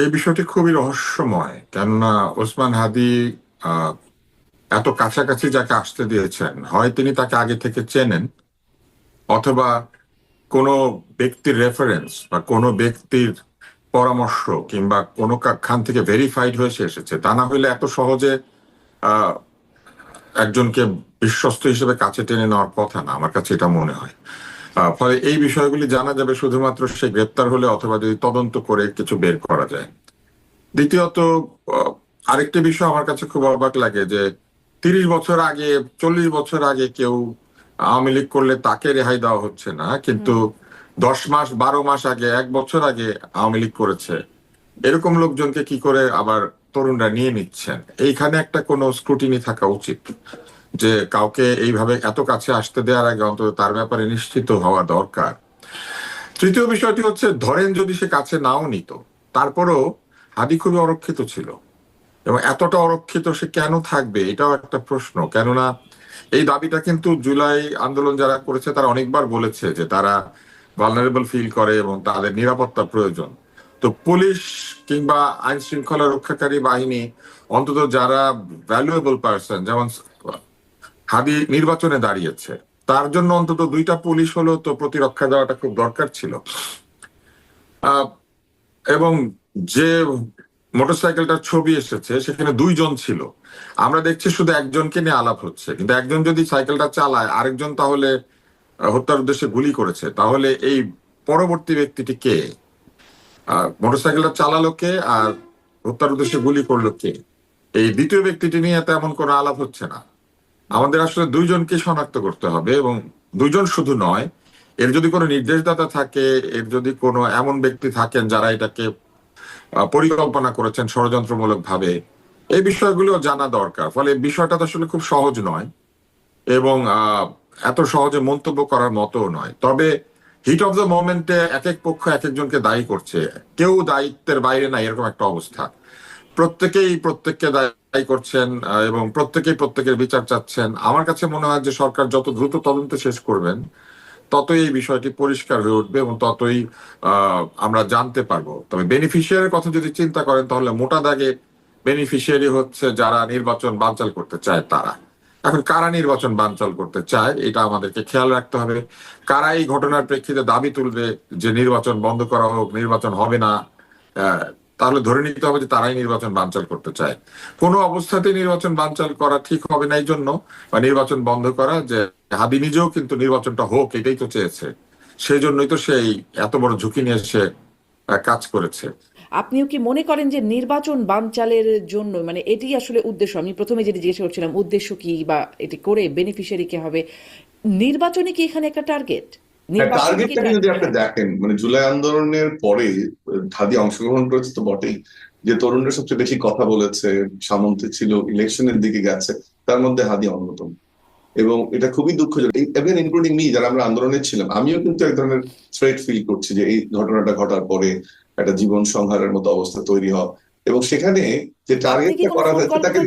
এই বিষয়টি খুবই রহস্যময়। কেননা ওসমান হাদি এত কাছাকাছি যাকে আসতে দিয়েছেন, হয় তিনি তাকে আগে থেকে চেনেন, অথবা কোনো ব্যক্তির রেফারেন্স বা কোনো ব্যক্তির পরামর্শ কিংবা কোনো খান থেকে ভেরিফাইড হয়ে সে এসেছে, তা না হলে এত সহজে একজনকে বিশ্বস্ত হিসেবে কাছে টেনে নেওয়ার কথা না, আমার কাছে এটা মনে হয়। ফলে এই বিষয়গুলি জানা যাবে শুধুমাত্র সে গ্রেপ্তার হলে অথবা যদি তদন্ত করে কিছু বের করা যায়। দ্বিতীয়ত আরেকটি বিষয় আমার কাছে খুব অবাক লাগে যে তিরিশ বছর আগে চল্লিশ বছর আগে কেউ আওয়ামী লীগ করলে তাকে রেহাই দেওয়া হচ্ছে না কিন্তু দশ মাস বারো মাস আগে এক বছর আগে আওয়ামী লীগ করেছে। এরকম লোকজনকে কি করে আবার তরুণরা নিয়ে নিচ্ছেন? এইখানে একটা কোনো স্ক্রুটিনি থাকা উচিত। যে কাউকে এইভাবে এত কাছে আসতে দেওয়ার আগে অন্তত তার ব্যাপারে নিশ্চিত হওয়া দরকার। তৃতীয় বিষয়টি হচ্ছে, ধরেন যদি সে কাছে নাও নিত, তারপরেও হাদি খুবই অরক্ষিত ছিল। এবং এতটা অরক্ষিত সে কেন থাকবে, এটাও একটা প্রশ্ন। কেননা এই দাবিটা কিন্তু জুলাই আন্দোলন যারা করেছে, তারা অনেকবার বলেছে যে তারা ভালনারেবল ফিল করে এবং তাদের নিরাপত্তা প্রয়োজন। তো পুলিশ কিংবা আইন শৃঙ্খলা রক্ষাকারী বাহিনী, অন্তত যারা ভ্যালুয়েবল পার্সন যেমন হাদি নির্বাচনে দাঁড়িয়েছে। তার জন্য অন্তত দুইটা পুলিশ হলেও তো প্রতিরক্ষা দেওয়াটা খুব দরকার ছিল। এবং যে মোটরসাইকেলটার ছবি এসেছে, সেখানে দুইজন ছিল। আমরা দেখছি শুধু একজনকে নিয়ে আলাপ হচ্ছে। কিন্তু একজন যদি সাইকেলটা চালায়, আরেকজন তাহলে হত্যার উদ্দেশ্যে গুলি করেছে। তাহলে এই পরবর্তী ব্যক্তিটি কে? মোটরসাইকেলটা চালালো কে আর হত্যার উদ্দেশ্যে গুলি করল কে? এই দ্বিতীয় ব্যক্তিটি নিয়ে তেমন কোনো আলাপ হচ্ছে না। আমাদের আসলে দুইজনকে শনাক্ত করতে হবে এবং দুইজন শুধু নয়, এর যদি কোনো নির্দেশদাতা থাকে, এর যদি কোনো এমন ব্যক্তি থাকেন যারা এটাকে পরিকল্পনা করেছেন ষড়যন্ত্রমূলক ভাবে এই বিষয়গুলো জানা দরকার। ফলে বিষয়টা তো আসলে খুব সহজ নয় এবং এত সহজে মন্তব্য করার মতো নয়। তবে হিট অফ দ্য মোমেন্টে এক এক পক্ষ এক একজনকে দায়ী করছে। কেউ দায়িত্বের বাইরে নাই, এরকম একটা অবস্থা। প্রত্যেকেই প্রত্যেককে দায়ী করছেন এবং প্রত্যেকেই প্রত্যেকের বিচার চাচ্ছেন। আমার কাছে মনে হয় যে সরকার যত দ্রুত তদন্ত শেষ করবেন, ততই এই বিষয়টি পরিষ্কার হয়ে উঠবে এবং ততই আমরা জানতে পারব। তবে বেনিফিশিয়ারির কথা যদি চিন্তা করেন, তাহলে মোটা দাগে বেনিফিশিয়ারি হচ্ছে যারা নির্বাচন বানচাল করতে চায় তারা। এখন কারা নির্বাচন বানচাল করতে চায়, এটা আমাদেরকে খেয়াল রাখতে হবে। কারা এই ঘটনার প্রেক্ষিতে দাবি তুলবে যে নির্বাচন বন্ধ করা হোক, নির্বাচন হবে না তাহলে ধরে নিতে হবে যে তারাই নির্বাচন বানচাল করতে চায়। কোনো অবস্থাতেই নির্বাচন বানচাল করা ঠিক হবে না এই জন্য বা নির্বাচন বন্ধ করা যে হাদি নিজেও কিন্তু নির্বাচনটা হোক এটাই তো চেয়েছে। সেই জন্যই তো সেই এত বড় ঝুঁকি নিয়ে সে কাজ করেছে। আপনিও কি মনে করেন যে নির্বাচন বানচালের জন্য মানে এটি আসলে উদ্দেশ্য? আমি প্রথমে যেটি জিজ্ঞেস করছিলাম উদ্দেশ্য কি বা এটি করে বেনিফিশিয়ারি কে হবে? নির্বাচনে কি এখানে একটা টার্গেট টার্গেটটাকে যদি আপনি দেখেন মানে জুলাই আন্দোলনের পরে হাদি অংশগ্রহণ করেছে তো বটেই। যে তরুণরা সবচেয়ে বেশি কথা বলেছে সামন্তে ছিল ইলেকশনের দিকে গেছে তার মধ্যে হাদি অন্যতম। এবং এটা খুবই দুঃখজনক। এভেন ইনক্লুডিং মি যারা আমরা আন্দোলনে ছিলাম আমিও কিন্তু এক ধরনের থ্রেট ফিল করছি যে এই ঘটনাটা ঘটার পরে একটা জীবন সংহারের মতো অবস্থা তৈরি হয় এবং সেখানে যে টার্গেটটা করা হয়েছে তাকে